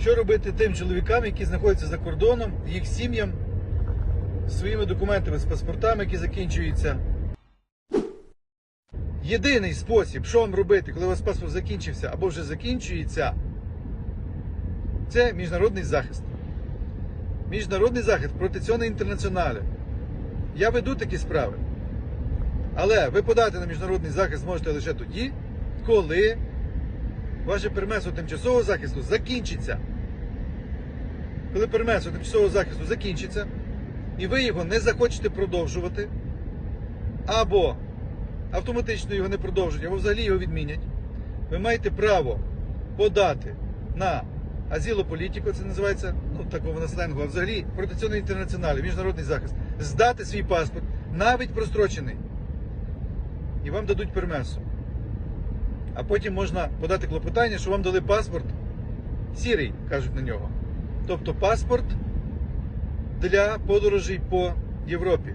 Що робити тим чоловікам, які знаходяться за кордоном, їх сім'ям, своїми документами, з паспортами, які закінчуються. Єдиний спосіб, що вам робити, коли у вас паспорт закінчився або вже закінчується, це міжнародний захист. Міжнародний захист проти протекціонний інтернаціонале. Я веду такі справи. Але ви подати на міжнародний захист можете лише тоді, коли ваше пермесо тимчасового захисту закінчиться. Коли пермесо тимчасового захисту закінчиться, і ви його не захочете продовжувати, або автоматично його не продовжують, або взагалі його відмінять, ви маєте право подати на азілополітику, це називається, ну такого на сленгу, а взагалі протекціонний інтернаціоналі, міжнародний захист, здати свій паспорт, навіть прострочений, і вам дадуть пермесу. А потім можна подати клопотання, що вам дали паспорт сірий, кажуть на нього. Тобто паспорт для подорожей по Європі.